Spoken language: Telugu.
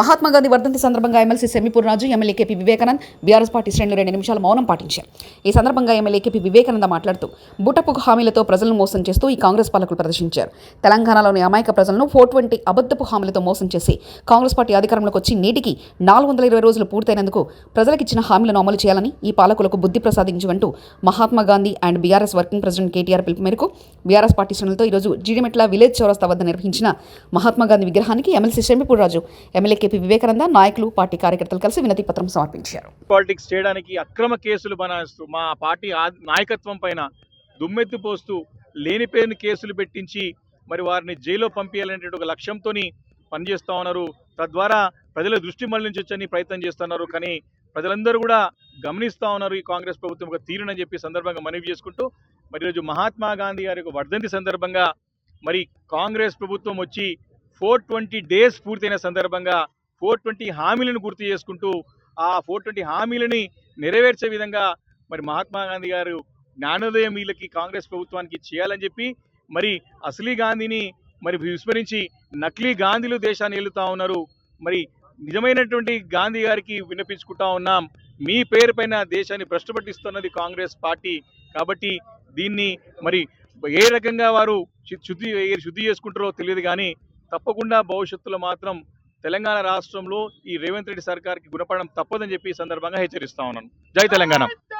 మహాత్మా గాంధీ వర్ధంతి సందర్భంగా MLC Shambipur Raju MLA KP Vivekanand BRS party శ్రేణులు రెండు నిమిషాలు మౌనం పాటించారు. ఈ సందర్భంగా ఎమ్మెల్యే కేపీ వివేకానంద మాట్లాడుతూ బుటపుకు హామీలతో ప్రజలను మోసం చేస్తూ ఈ కాంగ్రెస్ పాలకులు ప్రదర్శించారు. తెలంగాణలోని అమాయక ప్రజలను ఫోర్ ట్వంటీ అబద్ధపు హామీలతో మోసం చేసి కాంగ్రెస్ పార్టీ అధికారంలోకి వచ్చి నేటికి నాలుగు వందల ఇరవై రోజులు పూర్తయినందుకు ప్రజలకిచ్చిన హామీలను అమలు చేయాలని ఈ పాలకులకు బుద్ధి ప్రసాదించువంటూ Mahatma Gandhi and BRS working president KTR పిలుపు మేరకు బీఆర్ఎస్ పార్టీ శ్రేణులతో ఈరోజు జీడిమెట్ల విలేజ్ చౌరస్తా వద్ద నిర్వహించిన మహాత్మా గాంధీ విగ్రహానికి MLC Shambipur Raju MLA AP Vivekananda నాయకులు పార్టీ కార్యకర్తలు కలిసి వినతి పత్రం సమర్పించారు. పాలిటిక్స్ చేయడానికి అక్రమ కేసులు బనాయిస్తూ మా పార్టీ ఆ- నాయకత్వం పైన దుమ్మెత్తి పోస్తూ లేనిపోయిన కేసులు పెట్టించి మరి వారిని జైల్లో పంపించాలనేటువంటి ఒక లక్ష్యంతో పనిచేస్తూ ఉన్నారు. తద్వారా ప్రజల దృష్టి మళ్ళించొచ్చని ప్రయత్నం చేస్తున్నారు. కానీ ప్రజలందరూ కూడా గమనిస్తూ ఉన్నారు ఈ కాంగ్రెస్ ప్రభుత్వం ఒక తీరునని చెప్పి సందర్భంగా మనవి చేసుకుంటూ మరి ఈరోజు మహాత్మా గాంధీ గారి యొక్క వర్ధంతి సందర్భంగా మరి కాంగ్రెస్ ప్రభుత్వం వచ్చి ఫోర్ ట్వంటీ డేస్ పూర్తయిన సందర్భంగా ఫోర్ ట్వంటీ హామీలను గుర్తు చేసుకుంటూ ఆ ఫోర్ ట్వంటీ హామీలని నెరవేర్చే విధంగా మరి మహాత్మా గాంధీ గారు జ్ఞానోదయం వీళ్ళకి కాంగ్రెస్ ప్రభుత్వానికి చేయాలని చెప్పి మరి అసలీ గాంధీని మరి విస్మరించి నకిలీ గాంధీలు దేశాన్ని ఏలుతా ఉన్నారు. మరి నిజమైనటువంటి గాంధీ గారికి విన్నపించుకుంటా ఉన్నాం. మీ పేరు పైన దేశాన్ని భ్రష్టపట్టిస్తున్నది కాంగ్రెస్ పార్టీ కాబట్టి దీన్ని మరి ఏ రకంగా వారు శుద్ధి శుద్ధి చేసుకుంటారో తెలియదు కానీ తప్పకుండా భవిష్యత్తులో మాత్రం తెలంగాణ రాష్ట్రంలో ఈ రేవంత్ రెడ్డి సర్కార్కి గుణపడడం తప్పదని చెప్పి ఈ సందర్భంగా హెచ్చరిస్తా ఉన్నాను. జై తెలంగాణ.